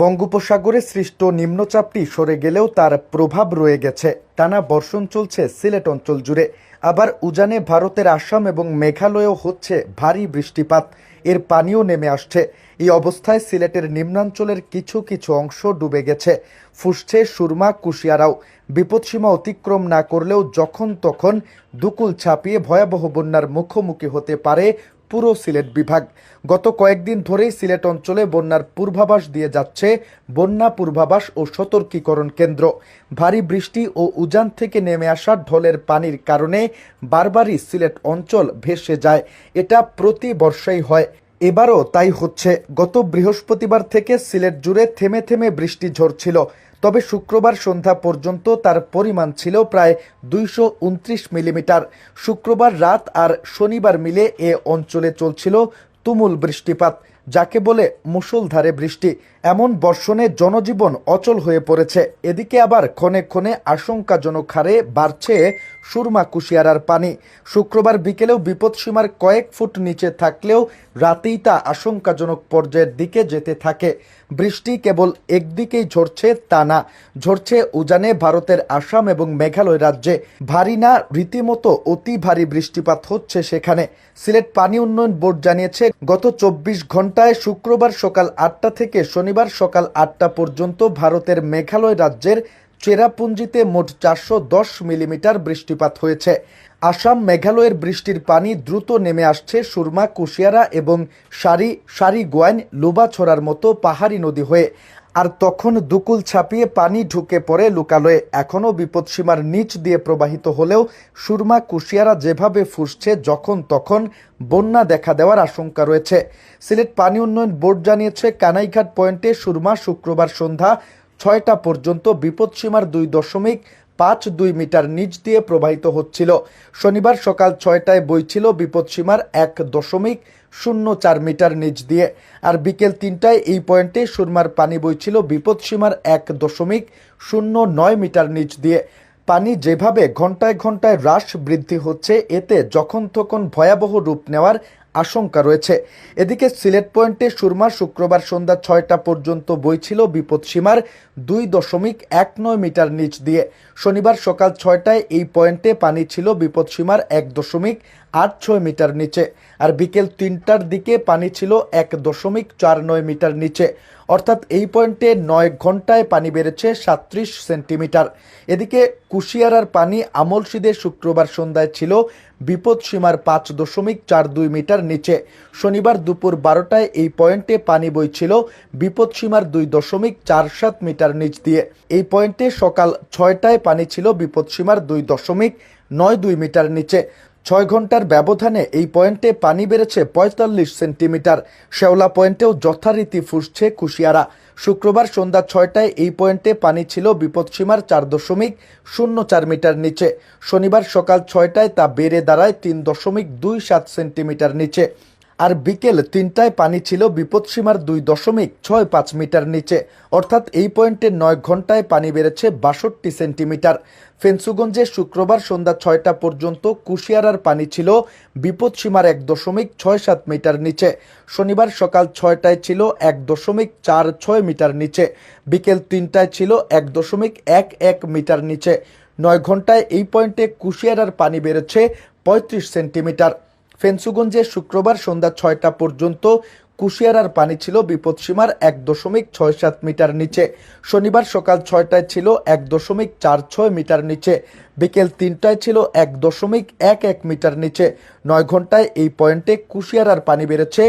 বঙ্গোপসাগরে সৃষ্ট নিম্নচাপটি সরে গেলেও তার প্রভাব রয়ে গেছে। টানা বর্ষণ চলছে সিলেট অঞ্চল জুড়ে। আবার উজানে ভারতের আসাম এবং মেঘালয়েও হচ্ছে ভারী বৃষ্টিপাত। এর পানিও নেমে আসছে। এই অবস্থায় সিলেটের নিম্নাঞ্চলের কিছু কিছু অংশ ডুবে গেছে। ফুসছে সুরমা, কুশিয়ারাও। বিপদসীমা অতিক্রম না করলেও যখন তখন দুকুল ছাপিয়ে ভয়াবহ বন্যার মুখোমুখি হতে পারে পুরো সিলেট বিভাগ। গত কয়েকদিন ধরেই সিলেট অঞ্চলে বন্যার পূর্বাভাস দিয়ে যাচ্ছে বন্যা পূর্বাভাস ও সতর্কীকরণ কেন্দ্র। ভারী বৃষ্টি ও উজান থেকে নেমে আসা ঢলের পানির কারণে বারবারই সিলেট অঞ্চল ভেসে যায়। এটা প্রতি বর্ষেই হয়। এবারও তাই হচ্ছে। গত বৃহস্পতিবার থেকে সিলেট জুড়ে থেমে থেমে বৃষ্টি ঝরছিল, তবে শুক্রবার সন্ধ্যা পর্যন্ত তার পরিমাণ ছিল প্রায় দুইশো উনত্রিশ মিলিমিটার। শুক্রবার রাত আর শনিবার মিলে এ অঞ্চলে চলছিল তুমুল বৃষ্টিপাত। যাকে বলে মুষলধারে বৃষ্টি। এমন বর্ষণে জনজীবন অচল হয়ে পড়েছে। এদিকে আবার ক্ষণে ক্ষণে আশঙ্কাজনক হারে বাড়ছে সুরমা কুশিয়ারার পানি। শুক্রবার বিকেলেও বিপদসীমার কয়েক ফুট নিচে থাকলেও রাতেই তা আশঙ্কাজনক পর্যায়ের দিকে যেতে থাকে। বৃষ্টি কেবল একদিকেই ঝরছে তা না, ঝরছে উজানে ভারতের আসাম এবং মেঘালয় রাজ্যে। ভারী না, রীতিমতো অতি ভারী বৃষ্টিপাত হচ্ছে সেখানে। সিলেট পানি উন্নয়ন বোর্ড জানিয়েছে, গত চব্বিশ ঘন্টায় শুক্রবার সকাল আটটা থেকে শনিবার সকাল আটটা পর্যন্ত ভারতের মেঘালয় রাজ্যের চেরাপুঞ্জিতে মোট চারশো দশ মিলিমিটার বৃষ্টিপাত হয়েছে। আসাম মেঘালয়ের বৃষ্টির পানি দ্রুত নেমে আসছে সুরমা, কুশিয়ারা এবং সারি সারি গোয়াইন লোবাছড়ার মতো পাহাড়ি নদী হয়ে। আর তখন দুকুল ছাপিয়ে পানি ঢুকে পড়ে লুকালয়ে। এখনও বিপদসীমার নিচ দিয়ে প্রবাহিত হলেও সুরমা কুশিয়ারা যেভাবে ফুসছে যখন তখন বন্যা দেখা দেওয়ার আশঙ্কা রয়েছে। সিলেট পানি উন্নয়ন বোর্ড জানিয়েছে, কানাইঘাট পয়েন্টে সুরমা শুক্রবার সন্ধ্যা ছয়টা পর্যন্ত বিপদসীমার দুই দশমিক পাঁচ দুই মিটার নিচ দিয়ে প্রবাহিত হচ্ছিল। শনিবার সকাল ছয়টায় বইছিল বিপদসীমার এক দশমিক শূন্য চার মিটার নিচ দিয়ে। আর বিকেল তিনটায় এই পয়েন্টে সুরমার পানি বইছিল বিপদসীমার এক দশমিক শূন্য নয় মিটার নিচ দিয়ে। পানি যেভাবে ঘন্টায় ঘন্টায় হ্রাস বৃদ্ধি হচ্ছে, এতে যখন তখন ভয়াবহ রূপ নেওয়ার আশঙ্কা রয়েছে। এদিকে সিলেট পয়েন্টে সুরমা শুক্রবার সন্ধ্যা ছয়টা পর্যন্ত বইছিল বিপদসীমার দুই দশমিক এক নয় মিটার নিচ দিয়ে। শনিবার সকাল ছয়টায় এই পয়েন্টে পানি ছিল বিপদসীমার এক দশমিক আট ছয় মিটার নিচে, আর বিকেল তিনটার দিকে পানি ছিল এক দশমিক চার নয় মিটার নিচে। অর্থাৎ এই পয়েন্টে নয় ঘন্টায় পানি বেড়েছে সাত্রিশ সেন্টিমিটার। এদিকে কুশিয়ারার পানি আমলসিদে শুক্রবার সন্ধ্যায় ছিল বিপদসীমার পাঁচ দশমিক চার দুই মিটার নিচে। শনিবার দুপুর বারোটায় এই পয়েন্টে পানি বইছিল বিপদসীমার দুই দশমিক চার সাত মিটার নিচ দিয়ে। এই পয়েন্টে সকাল ছয়টায় পানি ছিল বিপদসীমার দুই দশমিক নয় দুই মিটার নিচে। ছয় ঘণ্টার ব্যবধানে এই পয়েন্টে পানি বেড়েছে পঁয়তাল্লিশ সেন্টিমিটার। শেওলা পয়েন্টেও যথারীতি ফুসছে কুশিয়ারা। শুক্রবার সন্ধ্যা ছয়টায় এই পয়েন্টে পানি ছিল বিপদসীমার চার দশমিক শূন্য চার মিটার নিচে। শনিবার সকাল ছয়টায় তা বেড়ে দাঁড়ায় তিন দশমিক দুই সাত সেন্টিমিটার নিচে। আর বিকেল তিনটায় পানি ছিল বিপদসীমার দুই দশমিক ছয় পাঁচ মিটার নিচে। অর্থাৎ এই পয়েন্টে নয় ঘন্টায় পানি বেড়েছে বাষট্টি সেন্টিমিটার। ফেন্সুগঞ্জে শুক্রবার সন্ধ্যা ছয়টা পর্যন্ত কুশিয়ারার পানি ছিল বিপদসীমার এক দশমিক ছয় সাত মিটার নিচে। শনিবার সকাল ছয়টায় ছিল এক দশমিক চার ছয় মিটার নিচে। বিকেল তিনটায় ছিল এক দশমিক এক এক মিটার নিচে। নয় ঘন্টায় এই পয়েন্টে কুশিয়ারার পানি বেড়েছে পঁয়ত্রিশ সেন্টিমিটার। ফেন্সুগঞ্জে শুক্রবার সন্ধ্যা ছয়টা পর্যন্ত কুশিয়ারার পানি ছিল বিপদসীমার এক দশমিক ছয় সাত মিটার নিচে। শনিবার সকাল ছয়টায় ছিল এক দশমিক চার ছয় মিটার নিচে। বিকেল তিনটায় ছিল এক দশমিক এক এক মিটার নিচে। নয় ঘন্টায় এই পয়েন্টে কুশিয়ারার পানি বেড়েছে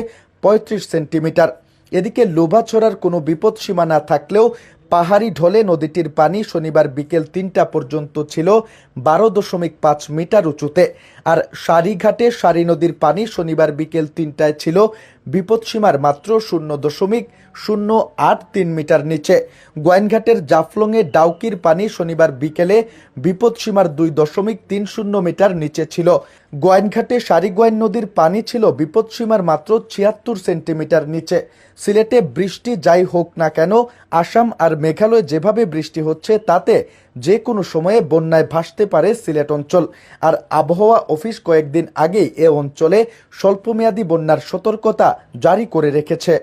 পঁয়ত্রিশ সেন্টিমিটার। এদিকে লোভাছড়ার কোনো বিপদসীমা না থাকলেও পাহাড়ি ঢলে নদীটির পানি শনিবার বিকেল তিনটা পর্যন্ত ছিল বারো দশমিক পাঁচ মিটার উঁচুতে। আর সারিঘাটে সারি নদীর পানি শনিবার বিকেল তিনটায় ছিল। বিপদসীমার মাত্র শূন্য দশমিক শূন্য আট তিন মিটার নিচে। গোয়াইনঘাটের জাফলংয়ে ডাউকির পানি শনিবার বিকেলে বিপদসীমার দুই দশমিক তিন শূন্য মিটার নিচে ছিল। গোয়াইনঘাটে সারিগোয়াইন নদীর পানি ছিল বিপদসীমার মাত্র ছিয়াত্তর সেন্টিমিটার নিচে। সিলেটে বৃষ্টি যাই হোক না কেন, আসাম আর মেঘালয় যেভাবে বৃষ্টি হচ্ছে, তাতে যে কোনো সময়ে বন্যায় ভাসতে পারে সিলেট অঞ্চল। আর আবহাওয়া অফিস কয়েকদিন আগেই এ অঞ্চলে স্বল্পমেয়াদী বন্যার সতর্কতা জারি করে রেখেছে।